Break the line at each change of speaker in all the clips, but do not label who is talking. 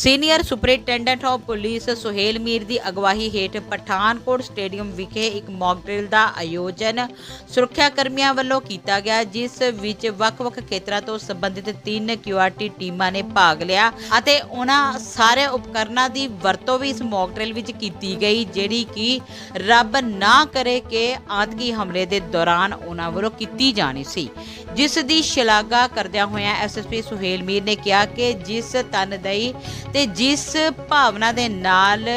Senior superintendent of police Suhel Mir ਦੀ ਅਗਵਾਈ ਹੇਠ Pathankot stadium ਵਿਖੇ ਇੱਕ ਮੌਕ ਡਰਿਲ ਦਾ ਆਯੋਜਨ ਸੁਰੱਖਿਆ ਕਰਮੀਆਂ ਵੱਲੋਂ ਕੀਤਾ ਗਿਆ, ਜਿਸ ਵਿੱਚ ਵੱਖ-ਵੱਖ ਖੇਤਰਾਂ ਤੋਂ ਸੰਬੰਧਿਤ ਤਿੰਨ ਕਿਊਆਰਟੀ ਟੀਮਾਂ ਨੇ ਭਾਗ ਲਿਆ ਅਤੇ ਉਹਨਾਂ ਸਾਰੇ ਉਪਕਰਨਾਂ ਦੀ ਵਰਤੋਂ ਵੀ ਇਸ ਮੌਕ ਡਰਿਲ ਵਿੱਚ ਕੀਤੀ ਗਈ, ਜਿਹੜੀ ਕਿ ਰੱਬ ਨਾ ਕਰੇ ਕਿ ਆਤੰਕੀ ਹਮਲੇ ਦੇ ਦੌਰਾਨ ਉਹਨਾਂ ਵੱਲੋਂ ਕੀਤੀ ਜਾਣੀ ਸੀ। ਜਿਸ ਦੀ ਸ਼ਲਾਘਾ ਕਰਦਿਆਂ ਹੋਇਆਂ ਐਸਐਸਪੀ ਸੁਹੇਲ ਮੀਰ ਨੇ ਕਿਹਾ ਕਿ ਜਿਸ ਤਨਦਈ ਤੇ ਜਿਸ ਭਾਵਨਾ ਦੇ ਨਾਲ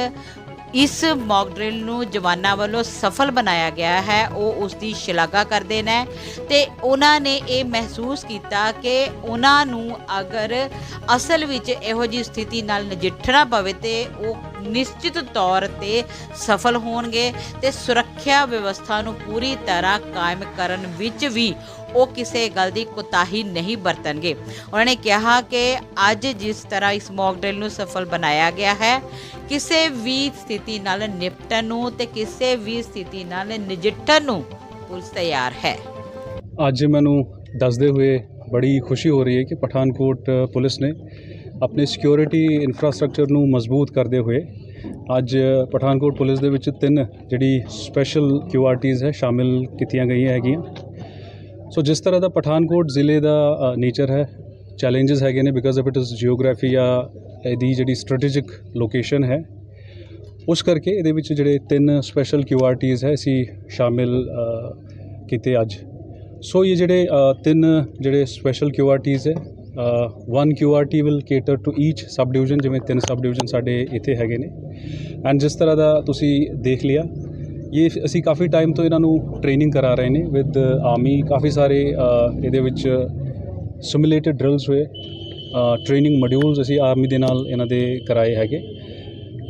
ਇਸ ਮੌਕ ਡਰਿਲ ਨੂੰ ਜਵਾਨਾਂ ਵੱਲੋਂ ਸਫਲ ਬਣਾਇਆ ਗਿਆ ਹੈ, ਉਹ ਉਸ ਦੀ ਸ਼ਲਾਘਾ ਕਰਦੇ ਨੇ ਤੇ ਉਹਨਾਂ ਨੇ ਇਹ ਮਹਿਸੂਸ ਕੀਤਾ ਕਿ ਉਹਨਾਂ ਨੂੰ ਅਗਰ ਅਸਲ ਵਿੱਚ ਇਹੋ ਜਿਹੀ ਸਥਿਤੀ ਨਾਲ ਨਜਿੱਠਣਾ ਪਵੇ ਤੇ ਉਹ ਨਿਸ਼ਚਿਤ ਤੌਰ ਤੇ ਸਫਲ ਹੋਣਗੇ ਤੇ ਸੁਰੱਖਿਆ ਵਿਵਸਥਾ ਨੂੰ ਪੂਰੀ ਤਰ੍ਹਾਂ ਕਾਇਮ ਕਰਨ ਵਿੱਚ ਵੀ ਉਹ ਕਿਸੇ ਗੱਲ ਦੀ ਕੋਤਾਹੀ ਨਹੀਂ ਵਰਤਣਗੇ ਉਹਨਾਂ ਨੇ ਕਿਹਾ ਕਿ ਅੱਜ ਜਿਸ ਤਰ੍ਹਾਂ ਇਸ ਮੌਕ ਡਰਿਲ ਨੂੰ ਸਫਲ ਬਣਾਇਆ ਗਿਆ ਹੈ, ਕਿਸੇ ਵੀ ਸਥਿਤੀ ਨਾਲ ਨਿਪਟਣ ਨੂੰ ਤੇ ਕਿਸੇ ਵੀ ਸਥਿਤੀ ਨਾਲ ਨਜਿੱਠਣ ਨੂੰ ਪੁਲਿਸ ਤਿਆਰ ਹੈ।
ਅੱਜ ਮੈਨੂੰ ਦੱਸਦੇ ਹੋਏ ਬੜੀ ਖੁਸ਼ੀ ਹੋ ਰਹੀ ਹੈ ਕਿ ਪਠਾਨਕੋਟ ਪੁਲਿਸ ਨੇ ਆਪਣੇ ਸਿਕਿਉਰਿਟੀ ਇਨਫਰਾਸਟ੍ਰਕਚਰ ਨੂੰ ਮਜ਼ਬੂਤ ਕਰਦੇ ਹੋਏ ਅੱਜ ਪਠਾਨਕੋਟ ਪੁਲਿਸ ਦੇ ਵਿੱਚ ਤਿੰਨ ਜਿਹੜੀ ਸਪੈਸ਼ਲ ਕਿਊਆਰਟੀਜ਼ ਹੈ ਸ਼ਾਮਿਲ ਕੀਤੀਆਂ ਗਈਆਂ ਹੈਗੀਆਂ। ਸੋ ਜਿਸ ਤਰ੍ਹਾਂ ਦਾ ਪਠਾਨਕੋਟ ਜ਼ਿਲ੍ਹੇ ਦਾ ਨੇਚਰ ਹੈ ਚੈਲੰਜਸ ਹੈਗੇ ਨੇ because of it is geography ਜਾਂ ਇਹਦੀ ਜਿਹੜੀ ਸਟ੍ਰੈਟੇਜਿਕ ਲੋਕੇਸ਼ਨ ਹੈ, ਉਸ ਕਰਕੇ ਇਹਦੇ ਵਿੱਚ ਜਿਹੜੇ ਤਿੰਨ ਸਪੈਸ਼ਲ ਕਿਊਆਰਟੀਜ਼ ਹੈ ਅਸੀਂ ਸ਼ਾਮਿਲ ਕੀਤੇ ਅੱਜ। ਸੋ ਇਹ ਜਿਹੜੇ ਤਿੰਨ ਜਿਹੜੇ ਸਪੈਸ਼ਲ ਕਿਊਆਰਟੀਜ਼ ਹੈ one QRT will cater to each sub division ਜਿਵੇਂ ਤਿੰਨ ਸਬ ਡਿਵੀਜ਼ਨ ਸਾਡੇ ਇੱਥੇ ਹੈਗੇ ਨੇ। ਐਂਡ ਜਿਸ ਤਰ੍ਹਾਂ ਦਾ ਤੁਸੀਂ ਦੇਖ ਲਿਆ, ਇਹ ਅਸੀਂ ਕਾਫੀ ਟਾਈਮ ਤੋਂ ਇਹਨਾਂ ਨੂੰ ਟ੍ਰੇਨਿੰਗ ਕਰਾ ਰਹੇ ਨੇ ਵਿਦ ਆਰਮੀ ਕਾਫੀ ਸਾਰੇ ਇਹਦੇ ਵਿੱਚ ਸਿਮੂਲੇਟਡ ਡਰਿਲਸ ਹੋਏ ਟ੍ਰੇਨਿੰਗ ਮੋਡਿਊਲਸ ਅਸੀਂ ਆਰਮੀ ਦੇ ਨਾਲ ਇਹਨਾਂ ਦੇ ਕਰਾਏ ਹੈਗੇ।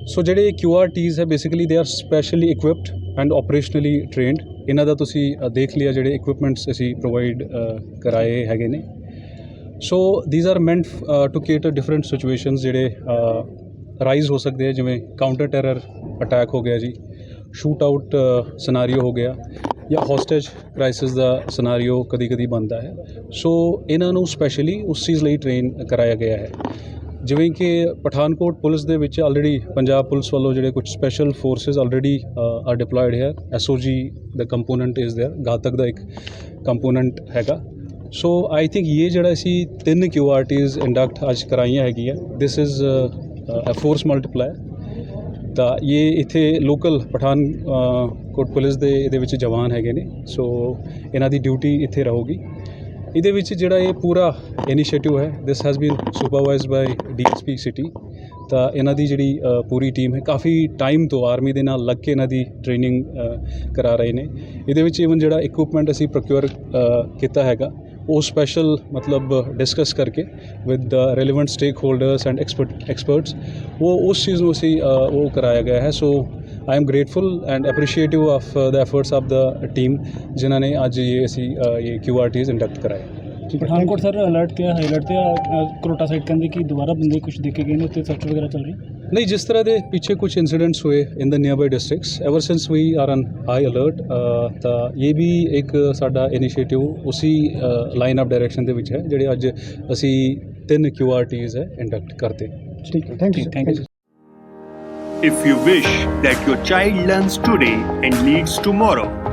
ਸੋ ਜਿਹੜੇ ਕਿਊਆਰਟੀਜ਼ ਹੈ basically they are specially equipped and operationally trained ਇਹਨਾਂ ਦਾ ਤੁਸੀਂ ਦੇਖ ਲਿਆ ਜਿਹੜੇ ਇਕਵਿਪਮੈਂਟਸ ਅਸੀਂ ਪ੍ਰੋਵਾਈਡ ਕਰਾਏ ਹੈਗੇ ਨੇ। So these are meant to cater different situations ਜਿਹੜੇ uh, ਰਾਈਜ਼ ਹੋ ਸਕਦੇ ਆ, ਜਿਵੇਂ ਕਾਊਂਟਰ ਟੈਰਰ ਅਟੈਕ ਹੋ ਗਿਆ ਜੀ ਸ਼ੂਟ ਆਊਟ ਸਿਨੈਰੀਓ ਹੋ ਗਿਆ, ਜਾਂ ਹੋਸਟੇਜ ਕ੍ਰਾਈਸਿਸ ਦਾ ਸਿਨੈਰੀਓ ਕਦੀ ਕਦੀ ਬਣਦਾ ਹੈ। ਸੋ ਇਹਨਾਂ ਨੂੰ ਸਪੈਸ਼ਲੀ ਉਸ ਚੀਜ਼ ਲਈ ਟ੍ਰੇਨ ਕਰਾਇਆ ਗਿਆ ਹੈ। ਜਿਵੇਂ ਕਿ ਪਠਾਨਕੋਟ ਪੁਲਿਸ ਦੇ ਵਿੱਚ ਆਲਰੇਡੀ ਪੰਜਾਬ ਪੁਲਿਸ ਵੱਲੋਂ ਜਿਹੜੇ ਕੁਝ special forces already are deployed here SOG the component is there Ghatak ਦਾ ਇੱਕ ਕੰਪੋਨੈਂਟ ਹੈਗਾ। ਸੋ ਆਈ ਥਿੰਕ ਇਹ ਜਿਹੜਾ ਅਸੀਂ ਤਿੰਨ ਕਿਊਆਰਟੀਜ਼ ਇੰਡਕਟ ਅੱਜ ਕਰਾਈਆਂ ਹੈਗੀਆਂ this is a force multiplier ਤਾਂ ਇਹ ਇੱਥੇ ਲੋਕਲ ਪਠਾਨ ਕੋਟ ਪੁਲਿਸ ਦੇ ਇਹਦੇ ਵਿੱਚ ਜਵਾਨ ਹੈਗੇ ਨੇ ਸੋ ਇਹਨਾਂ ਦੀ ਡਿਊਟੀ ਇੱਥੇ ਰਹੂਗੀ ਇਹਦੇ ਵਿੱਚ ਜਿਹੜਾ ਇਹ ਪੂਰਾ ਇਨੀਸ਼ੀਏਟਿਵ ਹੈ this has been supervised by DSP city ਤਾਂ ਇਹਨਾਂ ਦੀ ਜਿਹੜੀ ਪੂਰੀ ਟੀਮ ਹੈ ਕਾਫੀ ਟਾਈਮ ਤੋਂ ਆਰਮੀ ਦੇ ਨਾਲ ਲੱਗ ਕੇ ਇਹਨਾਂ ਦੀ ਟ੍ਰੇਨਿੰਗ ਕਰਾ ਰਹੇ ਨੇ ਇਹਦੇ ਵਿੱਚ ਇਵਨ ਜਿਹੜਾ ਇਕਵਿਪਮੈਂਟ ਅਸੀਂ ਪ੍ਰੋਕਿਉਰ ਕੀਤਾ ਹੈਗਾ ਉਹ ਸਪੈਸ਼ਲ ਮਤਲਬ ਡਿਸਕਸ ਕਰਕੇ with the relevant stakeholders and expert experts ਉਹ ਉਸ ਚੀਜ਼ ਨੂੰ ਅਸੀਂ ਅ, ਉਹ ਕਰਾਇਆ ਗਿਆ ਹੈ so I am grateful and appreciative of the efforts of the team ਜਿਨ੍ਹਾਂ ਨੇ ਅੱਜ ਇਹ ਅਸੀਂ ਅ, ਇਹ ਕਿਊਆਰਟੀਜ਼
ਅਲਰਟ ਤੇ ਹਾਈਲਾਈਟ ਤੇ ਆ, ਅ, ਕਰੋਟਾ ਸਾਈਡ ਕਹਿੰਦੇ ਕਿ ਦੁਬਾਰਾ ਬੰਦੇ ਕੁਝ ਦੇਖੇ ਗਏ ਨੇ ਉੱਤੇ ਸਰਚ ਵਗੈਰਾ ਚੱਲ ਰਹੀ?
ਨਹੀਂ ਜਿਸ ਤਰ੍ਹਾਂ ਦੇ ਪਿੱਛੇ ਕੁਝ ਇਨਸੀਡੈਂਟਸ ਹੋਏ in the nearby districts ever since we are on high alert ਤਾਂ ਇਹ ਵੀ ਇੱਕ ਸਾਡਾ ਇਨੀਸ਼ੀਏਟਿਵ ਉਸੇ ਲਾਈਨ ਆਫ ਡਾਇਰੈਕਸ਼ਨ ਦੇ ਵਿੱਚ ਹੈ ਜਿਹੜੇ ਅੱਜ ਅਸੀਂ ਤਿੰਨ ਕਿਊਆਰਟੀਜ਼ ਹੈ ਇੰਡਕਟ ਕਰਦੇ।
ਠੀਕ ਹੈ thank you thank you
If you wish that your child learns today and leads tomorrow,